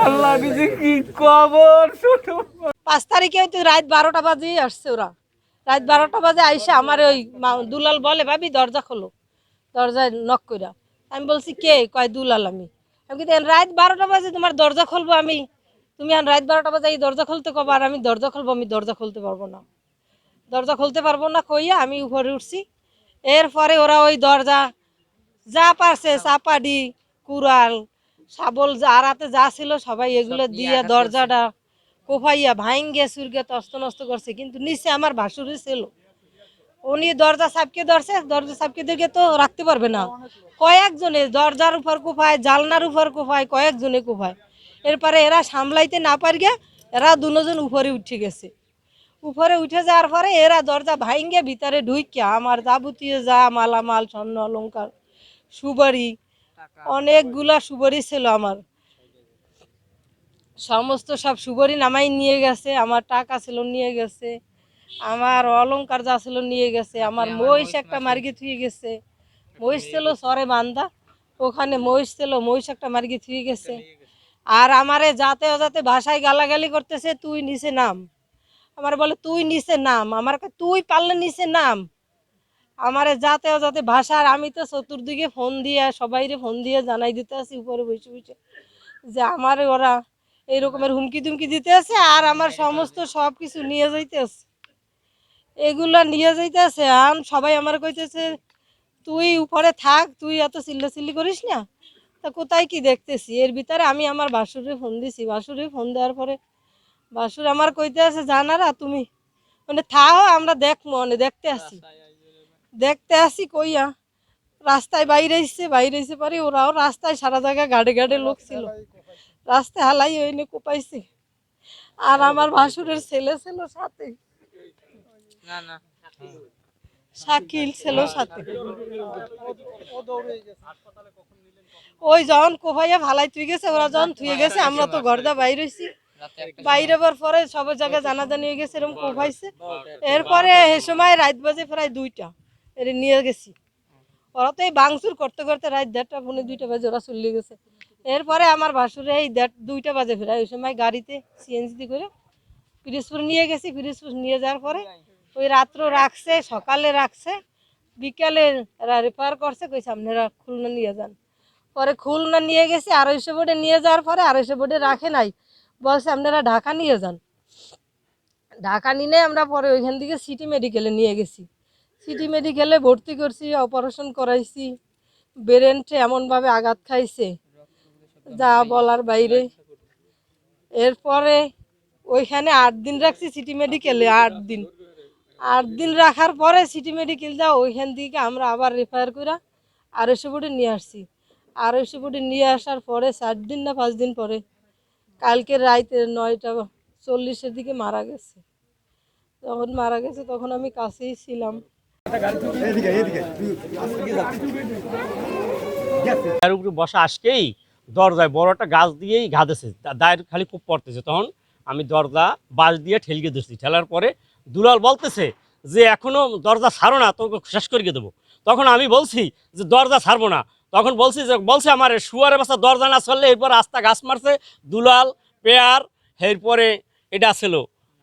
আল্লাহ কি খবর পাঁচ তারিখে হয়তো রাত বারোটা বাজে আসছে ওরা। রাত বারোটা বাজে আইসা আমার ওই মা- দুলাল বলে ভাবি দরজা খোলো। দরজায় নক কইরা। আমি বলছি কে? কয় দুলাল আমি। আমি কিন্তু রাত বারোটা বাজে তোমার দরজা খুলবো আমি। তুমি আর রাত বারোটা বাজে এই দরজা খুলতে কবা আর আমি দরজা খুলবো আমি দরজা খুলতে পারব না। দরজা খুলতে পারব না কইয়া আমি উপরে উঠছি। এরপরে ওরা ওই দরজা যা পারছে চাপাডি কুড়াল শাবল যা আর যা ছিল সবাই এগুলো দিয়ে দরজাটা কোফাইয়া ভাইঙ্গে সুরগে তস্ত নষ্ট করছে। কিন্তু নিচে আমার ভাসুরি ছিল। উনি দরজা সাপকে ধরছে দরজা সাপকে দিকে তো রাখতে পারবে না। কয়েকজনে দরজার উপর কোফায় জালনার উপর কোফায় কয়েকজনে কোফায়। এরপরে এরা সামলাইতে না পারিয়া এরা দুজন উপরে উঠে গেছে। উপরে উঠে যাওয়ার পরে এরা দরজা ভাইঙ্গে ভিতরে ঢুইকে আমার যাবতীয় যা মালামাল স্বর্ণ অলঙ্কার সুবারি অনেকগুলা সুবারি ছিল আমার। সমস্ত সব সুবরি নামাই নিয়ে গেছে আমার টাকা ছিল নিয়ে গেছে আমার অলংকার যা ছিল নিয়ে গেছে আমার মহিষ একটা মার্গে থুয়ে গেছে। মহিষ ছিল সরে বান্দা ওখানে মহিষ ছিল মহিষ একটা মার্গে থুয়ে গেছে। আর আমারে যাতে অজাতে ভাষায় গালাগালি করতেছে তুই নিচে নাম। আমার বলে তুই নিচে নাম। আমার তুই পারলে নিচে নাম। আমারে যাতে অজাতে ভাষা আর আমি তো চতুর্দিকে ফোন দিয়ে, সবাইরে ফোন দিয়ে জানাই দিতে আছি, উপরে বসে বসে। যে আমার ওরা এই রকমের হুমকি তুমকি দিতে আছে আর আমার সমস্ত সব কিছু নিয়ে যাইতে আছে। এগুলা নিয়ে যাইতে আছে, আম সবাই আমার কইতেছে, তুই উপরে থাক, তুই এত চিল্লাচিল্লি করিস না। তা কোথায় কি দেখতেছি? এর ভিতরে আমি আমার বাসুরে ফোন দিছি। বাসুরে ফোন দেওয়ার পরে বাসুর আমার কইতে আছে, জানারা, তুমি মানে থাও, আমরা দেখ মনে, দেখতে আসি দেখতে আসি কইয়া রাস্তায় বাইরে এসছে বাইরে এসে পারে ওরাও রাস্তায় সারা জায়গায় গাড়ে গাড়ে লোক ছিল। রাস্তায় হালাই হইনে কোপাইছে। আর আমার ভাসুরের ছেলে ছিল সাথে। শাকিল ছিল সাথে। ওই যখন কোপাইয়া ভালাই থুই গেছে ওরা যখন থুয়ে গেছে আমরা তো ঘরদা বাইরে হইছি। বাইরে হবার পরে সব জায়গায় জানাজানি হয়ে গেছে এরকম কোপাইছে। এরপরে এ সময় রাত বাজে প্রায় দুইটা। এর নিয়ে গেছি। ওরা তো এই করতে করতে রাত দেড়টা, পৌনে দুইটা বাজে ওরা চলে গেছে। এরপরে আমার ভাসুরে এই দেড়, দুইটা বাজে ফেরায় ওই সময় গাড়িতে সিএনজি করে পিরিজপুর নিয়ে গেছি। পিরিজপুর নিয়ে যাওয়ার পরে ওই রাত্র রাখছে, সকালে রাখছে, বিকালে রেফার করছে, কইছে আপনারা খুলনা নিয়ে যান। পরে খুলনা নিয়ে গেছে, আড়াইশো বোর্ডে নিয়ে যাওয়ার পরে আড়াইশো বোর্ডে রাখে নাই। বলছে আপনারা ঢাকা নিয়ে যান। ঢাকা নিলে আমরা পরে ওইখান থেকে সিটি মেডিকেলে নিয়ে গেছি। সিটি মেডিকেলে ভর্তি করছি অপারেশন করাইছি। ব্রেনটে এমনভাবে আঘাত খাইছে, যা বলার বাইরে। এরপরে ওইখানে আট দিন রাখছি সিটি মেডিকেলে, আট দিন। আট দিন রাখার পরে সিটি মেডিকেল যা ওইখান থেকে আমরা আবার রেফার করে আড়াইশো ফুটে নিয়ে আসছি। আড়াইশো ফুটে নিয়ে আসার পরে চার দিন না পাঁচ দিন পরে, কালকে রাইতে নয়টা চল্লিশের দিকে মারা গেছে। যখন মারা গেছে তখন আমি কাছেই ছিলাম। তার উপরে বসা আসকেই দরজায় বড় একটা গাছ দিয়েই গাঁদেছে দায়ের খালি খুব পড়তেছে। তখন আমি দরজা বাঁশ দিয়ে ঠেলকে দিচ্ছি ঠেলার পরে দুলাল বলতেছে যে, এখনও দরজা ছাড়ো না তোকে শেষ করিয়ে দেবো। তখন আমি বলছি যে, দরজা ছাড়বো না। তখন বলছি যে, বলছে আমার শুয়ারে বাসা দরজা না চললে এরপর আস্তা গাছ মারছে দুলাল, পেয়ার, এরপরে এটা ছিল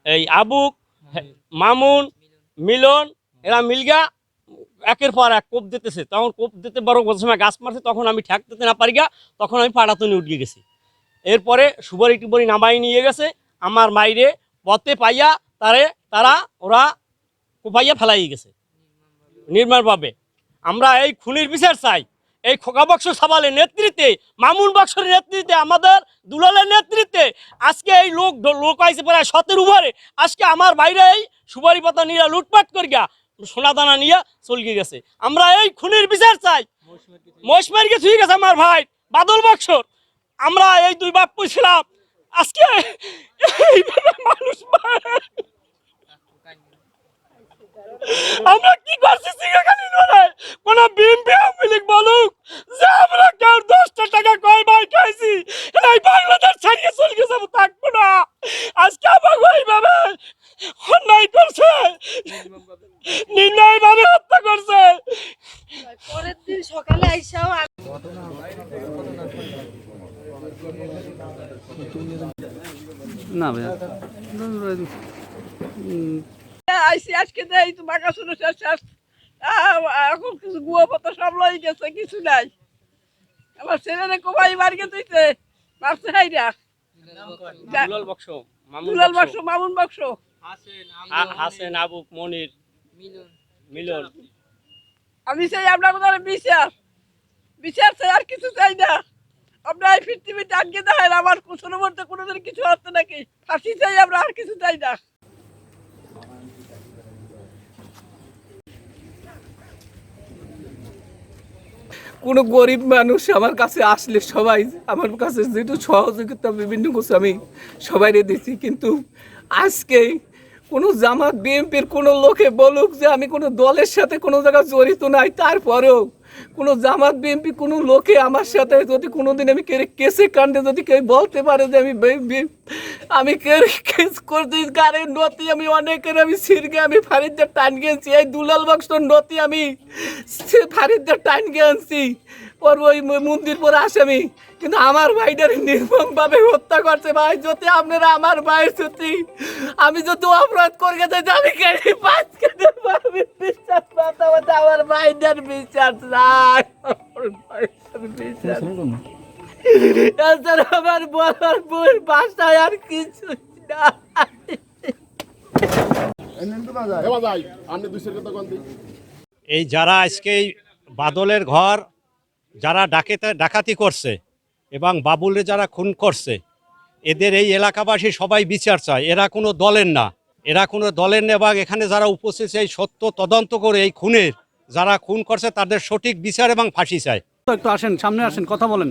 এই আবুক, মামুন, মিলন এরা মিলগা একের পর এক কোপ দিতেছে। তখন কোপ দিতে বড় সময় গাছ মারছে, তখন আমি ঠ্যাক দিতে না পারি গা তখন আমি পাড়াতনে উঠিয়ে গেছি। এরপরে সুবরি টুবরি নামাই নিয়ে গেছে, আমার মাইরে পথে পাইয়া তারে, তারা, ওরা কোপাইয়া ফেলাই গেছে। নির্মলভাবে আমরা এই খুনির বিচার চাই। এই খোকা বক্স সাবালের নেতৃত্বে, মামুন বক্সের নেতৃত্বে, আমাদের দুলালের নেতৃত্বে, আজকে এই লোক লোক আইসে প্রায় সতের উপরে আজকে আমার বাইরে এই সুপারি পাতা নিয়ে লুটপাট করিয়া সোনা দানা নিয়ে চলকে গেছে আমরা এই খুনির বিচার চাই মহিষমারিকে ঠিক গেছে আমার ভাই বাদল বক্সর আমরা এই দুই বাপ ছিলাম আজকে মানুষ। আমরা কি করছি? সিঙ্গাখানি নয় কোন বিএমপি আওয়ামী লীগ বলুক। যে আমরা কেউ দশটা টাকা কয় ভাই খাইছি এই বাংলাদেশ ছাড়িয়ে চলে গেছে থাকব না। আজকে আমাকে এইভাবে অন্যায় করছে। নির্ণয় ভাবে হত্যা করছে। পরের দিন সকালে আইসাও না ভাইয়া। আইসি আজকে দেয় তো বাঁকা শুনে শেষ শেষ। আহ, এখন কিছু গুয়া পাতা সব লই গেছে কিছু নাই। আমার ছেলেরে কোবাই বাড়িয়ে দিতে মারছে হাইরা দুলাল বক্স মামুন দুলাল বক্স, বাক্স। মামুন বাক্স হা- হাসেন আবু মনির। মিলন। আমি চাই আপনার কোথাও বিচার। বিচার চাই আর কিছু চাই না। আপনার এই পৃথিবীতে আটকে দেখেন আমার কুশলের মধ্যে কোনোদিন কিছু হচ্ছে নাকি। ফাঁসি চাই আমরা আর কিছু চাই না। কোনো গরিব মানুষ আমার কাছে আসলে সবাই আমার কাছে যেহেতু সহযোগিতা বিভিন্ন কিছু আমি সবাইরে দিচ্ছি কিন্তু আজকে কোনো জামাত, বিএনপির কোনো লোকে বলুক যে আমি কোনো দলের সাথে কোনো জায়গায় জড়িত নাই, তারপরেও কোনো জামাত, বিএনপি কোনো লোকে আমার সাথে যদি কোনো দিন আমি কে কেসে কাণ্ডে যদি কেউ বলতে পারে যে আমি আমি কেস করতে গাড়ির নতি আমি অনেকের, আমি সিরগে, আমি ফারিদদের টান গেছি এই দুলাল বাক্সর নতি আমি ফারিদদের টান গেছি ওর ওই মন্দির পরে আসামি কিন্তু আমার ভাইটার নির্মমভাবে হত্যা করছে ভাই যদি আপনারা আমার ভাইয়ের যদি আমি যদি অপরাধ করে যাই আমি কেটে পাঁচ কেটে আমি বিশ্বাস আমার ভাইটার বিশ্বাস নাই। আমার এছাড়া আমার বলার বই বাসায় আর কিছু না এই যারা আজকে বাদলের ঘর যারা ডাকেতে ডাকাতি করছে এবং বাবুলে যারা খুন করছে এদের এই এলাকাবাসী সবাই বিচার চায়। এরা কোনো দলের না। এরা কোনো দলের না এবং এখানে যারা উপস্থিত এই সত্য তদন্ত করে এই খুনের যারা খুন করছে তাদের সঠিক বিচার এবং ফাঁসি চায়। একটু আসেন সামনে আসেন কথা বলেন।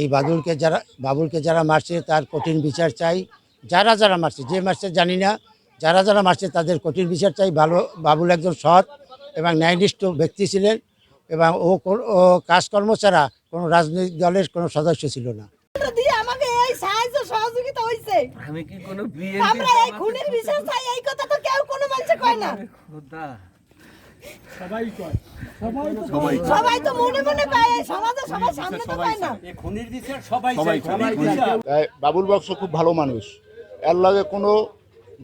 এই বাবুলকে যারা বাবুলকে যারা মারছে তার কঠিন বিচার চাই। যারা যারা মারছে যে মারছে জানি না। যারা যারা মারছে তাদের কঠিন বিচার চাই। ভালো বাবুল একজন সৎ এবং ন্যায়নিষ্ঠ ব্যক্তি ছিলেন। এবং ও কোন- ও কাজকর্ম ছাড়া কোনো রাজনৈতিক দলের কোনো সদস্য ছিল না। দিয়ে আমাকে এই সাহায্য সহযোগিতা হইছে। আমি কি কোনো বিয়ে আমরা এই খুনের বিচার চাই এই কথা তো কেউ কোনো মানুষে কয় না। সবাই তো মনে মনে পায় সমাজে সবাই সামনে তো পায় না। তাই বাবুল বক্স খুব ভালো মানুষ। এর লগে কোনো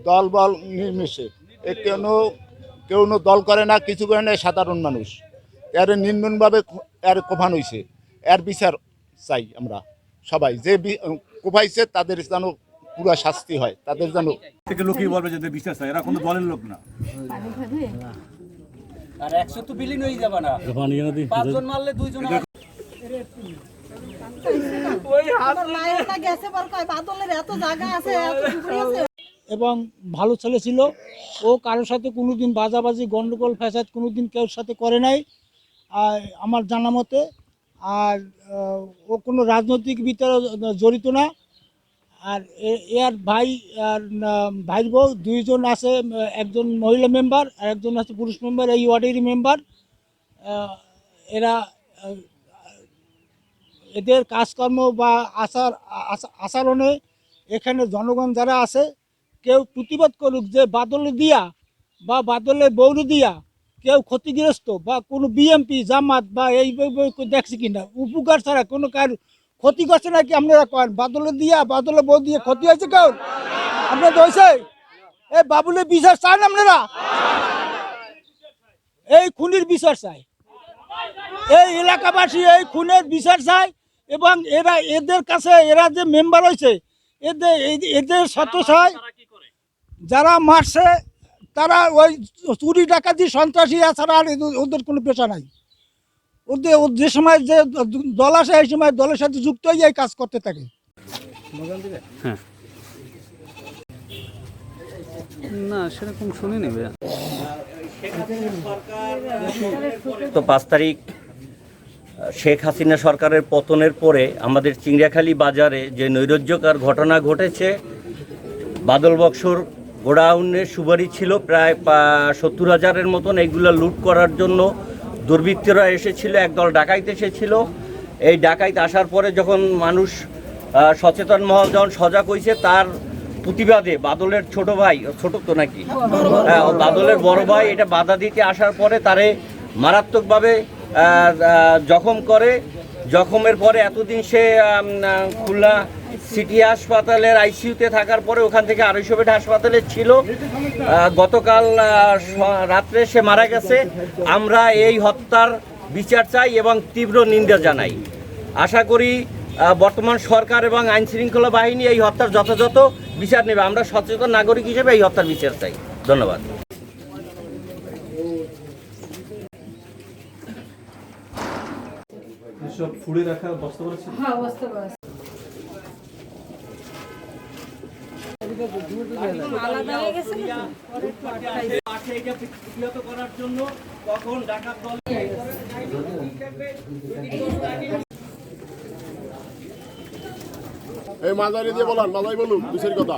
দল বল নির্মিশে এ কেন কেউ নো দল করে না কিছু করে না সাধারণ মানুষ। এর নির্মমভাবে খু- এর কোফান হইছে। এর বিচার চাই আমরা সবাই। যে কোফাইছে তাদের যেন পুরা শাস্তি হয় তাদের যেন থেকে লোকই বলবে যে এরা কোনো দলের লোক না। আর একশো তো বিলীন হয়ে যাবে না। পাঁচজন মারলে দুইজন আমার মায়ের না গেছে পর কয় বাদলের এত জায়গা আছে এত পুকুরি আছে এবং ভালো ছেলে ছিল। ও কারোর সাথে কোনোদিন বাজাবাজি গন্ডগোল ফ্যাসাদ কোনোদিন কেউ সাথে করে নাই। আমার জানা মতে আর ও কোনো রাজনৈতিক ভিতরে জড়িত না। আর এর ভাই আর ভাইয়ের বউ দুইজন আছে একজন মহিলা মেম্বার, আর একজন আছে পুরুষ মেম্বার, এই ওয়ার্ডেরই মেম্বার। এরা এদের কাজকর্ম বা আচার, আচা- আচরণে এখানে জনগণ যারা আছে, কেউ প্রতিবাদ করুক যে বাদলে দিয়া বা বাদলে বৌরু দিয়া কেউ ক্ষতিগ্রস্ত বা কোনো বিএমপি জামাত বা এই দেখছে কিনা? উপকার ছাড়া কোনো কার ক্ষতি করছে নাকি আপনারা কন বাদলে দিয়া, বাদলে বউ দিয়ে ক্ষতি হয়েছে কেউ? আপনাদের হয়েছে? এই বাবুলে বিচার চান আপনারা? এই খুনির বিচার চাই। এই এলাকাবাসী এই খুনের বিচার চায় এবং এরা এদের কাছে এরা যে মেম্বার হয়েছে, এদের এদের সত্য চায় যারা মারছে তারা ওই চুরি ডাকাতি সন্ত্রাসী ছাড়া আর এদের- ওদের কোনো পেশা নাই। ওদের ও যে সময় যে দল আসে এই সময় দলের সাথে যুক্ত হয়ে এই কাজ করতে থাকে। না সেরকম শুনিনি ভাইয়া। তো পাঁচ তারিখ শেখ হাসিনা সরকারের পতনের পরে আমাদের চিংড়িয়াখালী বাজারে যে নৈরাজ্যকার ঘটনা ঘটেছে বাদল বক্সর গোডাউনের সুবারি ছিল প্রায় সত্তর হাজারের মতন। এগুলো লুট করার জন্য দুর্বৃত্তরা এসেছিল একদল ডাকাইতে এসেছিল। এই ডাকাইতে আসার পরে যখন মানুষ সচেতন মহল যখন সজাগ হয়েছে তার প্রতিবাদে বাদলের ছোট ভাই ছোট তো নাকি? হ্যাঁ, বাদলের বড় ভাই এটা বাধা দিতে আসার পরে তারে মারাত্মকভাবে জখম করে। জখমের পরে এতদিন সে খুলনা সিটি হাসপাতালের আইসিইউতে থাকার পরে ওখান থেকে আড়াইশো বেড হাসপাতালে ছিল। গতকাল রাত্রে সে মারা গেছে। আমরা এই হত্যার বিচার চাই এবং তীব্র নিন্দা জানাই। আশা করি বর্তমান সরকার এবং আইন শৃঙ্খলা বাহিনী এই হত্যার যথাযথ বিচার নেবে। আমরা সচেতন নাগরিক হিসেবে এই হত্যার বিচার চাই। ধন্যবাদ। সব ফুড়ে রাখা বস্তা করে এই মাঝারি দিয়ে বলান মাঝারি বলুন দুশের কথা।